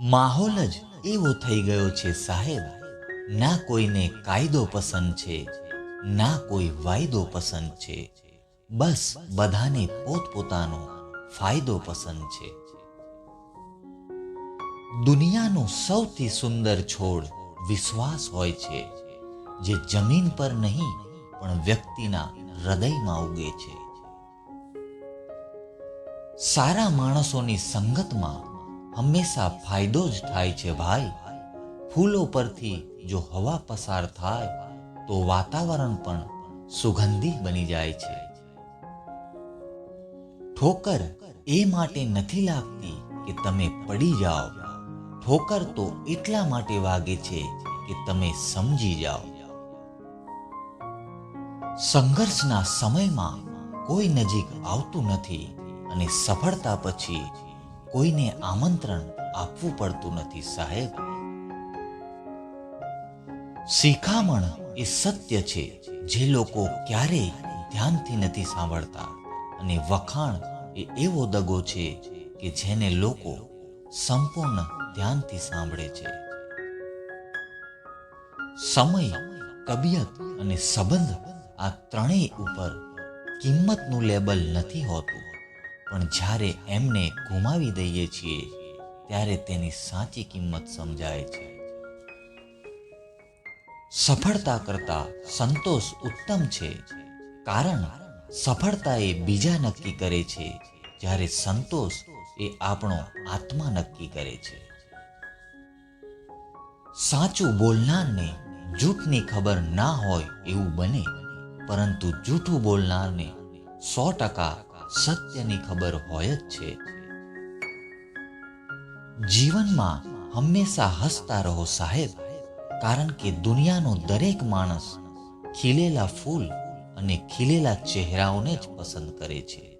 માહોલ જ એવો થઈ ગયો છે સાહેબ. ના કોઈને કાયદો પસંદ છે, ના કોઈ વાયદો પસંદ છે. બસ બધાને પોતપોતાનો ફાયદો પસંદ છે. દુનિયાનો સૌથી સુંદર છોડ વિશ્વાસ હોય છે, જે જમીન પર નહીં, પણ વ્યક્તિના હૃદયમાં ઉગે છે. સારા માણસોની સંગતમાં હંમેશા ફાયદો જ થાય છે ભાઈ. ફૂલો પરથી જો હવા પસાર થાય, તો વાતાવરણ પણ સુગંધી બની જાય છે. ઠોકર એ માટે નથી લાગતી કે તમે પડી જાઓ. ઠોકર તો એટલા માટે વાગે છે કે તમે સમજી જાઓ. સંઘર્ષના સમયમાં કોઈ નજીક આવતું નથી અને સફળતા પછી કોઈને આમંત્રણ આપવું પડતું નથી, સાહેબ. શિખામણ એ સત્ય છે જે લોકો ક્યારેય ધ્યાનથી નથી સાંભળતા. અને વખાણ એ એવો દગો છે કે જેને લોકો સંપૂર્ણ ધ્યાનથી સાંભળે છે. સમય, તબિયત અને સંબંધ આ ત્રણેય ઉપર કિંમતનું લેબલ નથી હોતું. પણ જ્યારે એમને ગુમાવી દઈએ છીએ, ત્યારે તેની સાચી કિંમત સમજાય છે. સફળતા કરતા સંતોષ ઉત્તમ છે, કારણ સફળતા એ બીજા નક્કી કરે છે, જ્યારે સંતોષ એ આપણો આત્મા નક્કી કરે છે. સાચું બોલનારને જૂઠની ખબર ના હોય એવું બને, પરંતુ જૂઠું બોલનારને સો ટકા સત્યની ખબર હોય જ છે. જીવનમાં હંમેશા હસતા રહો સાહેબ, કારણ કે દુનિયાનો દરેક માણસ ખીલેલા ફૂલ અને ખીલેલા ચહેરાઓને જ પસંદ કરે છે.